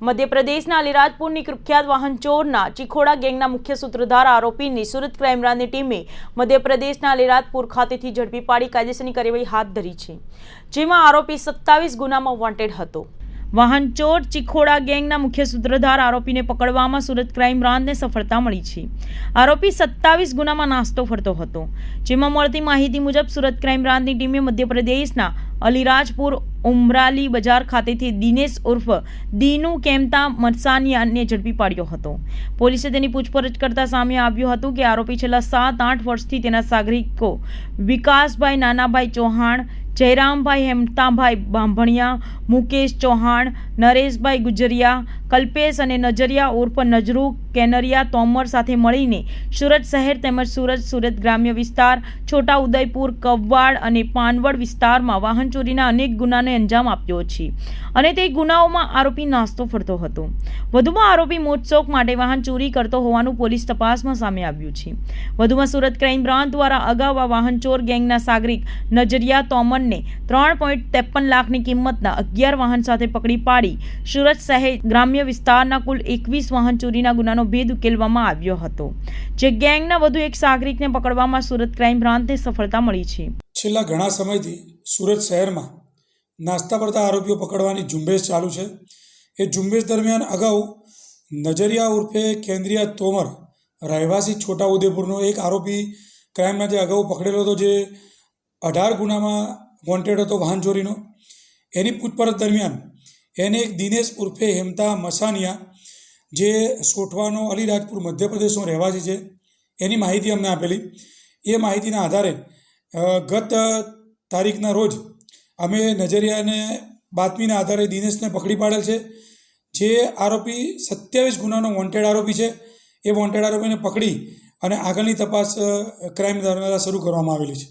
મધ્યપ્રદેશના અલીરાજપુરની કુખ્યાત વાહન ચોરના ચીખોડા ગેંગના મુખ્ય સૂત્રધાર આરોપીની સુરત ક્રાઇમ બ્રાન્ચની ટીમે મધ્યપ્રદેશના અલીરાજપુર ખાતેથી ઝડપી પાડી કાયદેસરની કાર્યવાહી હાથ ધરી છે, જેમાં આરોપી સત્તાવીસ ગુનામાં વોન્ટેડ હતો. વાહન ચોર ચીખોડા ગેંગના મુખ્ય સૂત્રધાર આરોપીને પકડવામાં સુરત ક્રાઇમ બ્રાન્ચને સફળતા મળી છે. આરોપી સત્તાવીસ ગુનામાં નાસ્તો ફરતો હતો, જેમાં મળતી માહિતી મુજબ સુરત ક્રાઇમ બ્રાન્ચની ટીમે મધ્યપ્રદેશના અલીરાજપુર ઉમરાલી બજાર ખાતેથી દિનેશ ઉર્ફ દીનુ કેમતા મરસાનિયાને ઝડપી પાડ્યો હતો. પોલીસે તેની પૂછપરછ કરતા સામે આવ્યું હતું કે આરોપી છેલ્લા સાત, આઠ વર્ષથી તેના સાગરિકો વિકાસભાઈ નાનાભાઈ ચૌહાણ, જયરામભાઈ હેમતાભાઈ બાંભણિયા, મુકેશ ચૌહાણ, નરેશભાઈ ગુજરિયા કલ્પેશ અને નજરિયા ઉર્ફ નજરુ કેનરિયા તોમર સાથે મળીને સુરત શહેર તેમજ સુરત સુરત ગ્રામ્ય વિસ્તાર, છોટા ઉદયપુર કવવાડ અને પાનવડ વિસ્તારમાં વાહન ચોરીના અનેક ગુનાને અંજામ આપ્યો છે અને તે ગુનાઓમાં આરોપી નાસ્તો ફરતો હતો. વધુમાં આરોપી મોટશોક માટે વાહન ચોરી કરતો હોવાનું પોલીસ તપાસમાં સામે આવ્યું છે. વધુમાં સુરત ક્રાઇમ બ્રાન્ચ દ્વારા અગાઉ આ વાહન ચોર ગેંગના સાગરિક નજરિયા તોમરને ત્રણ પોઈન્ટ ત્રેપન લાખની કિંમતના અગિયાર વાહન સાથે પકડી પાડી સુરત શહેર ગ્રામ્ય વિસ્તારના કુલ એકવીસ વાહન ચોરીના ગુનાનો ભેદ ઉકેલવામાં આવ્યો હતો. જે ગેંગના વધુ એક સાગરિકને પકડવામાં સુરત ક્રાઇમ બ્રાન્ચને સફળતા મળી છે. છેલ્લા ઘણા સમયથી સુરત શહેરમાં નાસ્તા પડતા આરોપીઓ પકડવાની ઝુંબેશ ચાલુ છે. એ ઝુંબેશ દરમિયાન અગાઉ નજરિયા ઉર્ફે કેન્દ્રીય તોમર રહેવાસી છોટા ઉદેપુરનો એક આરોપી ક્રાઇમના જે અગાઉ પકડેલો હતો જે અઢાર ગુનામાં વોન્ટેડ હતો વાહન ચોરીનો એની પૂછપરછ દરમિયાન એને એક દિનેશ ઉર્ફે હેમતા મસાનિયા, જે સોઠવાનો અલીરાજપુર મધ્યપ્રદેશનો રહેવાસી છે, એની માહિતી અમને આપેલી. એ માહિતીના આધારે ગત તારીખના રોજ અમે નજરિયાને બાતમીના આધારે દિનેશને પકડી પાડેલ છે, જે આરોપી સત્યાવીસ ગુનાનો વોન્ટેડ આરોપી છે. એ વોન્ટેડ આરોપીને પકડી અને આગળની તપાસ ક્રાઇમ દ્વારા શરૂ કરવામાં આવેલી છે.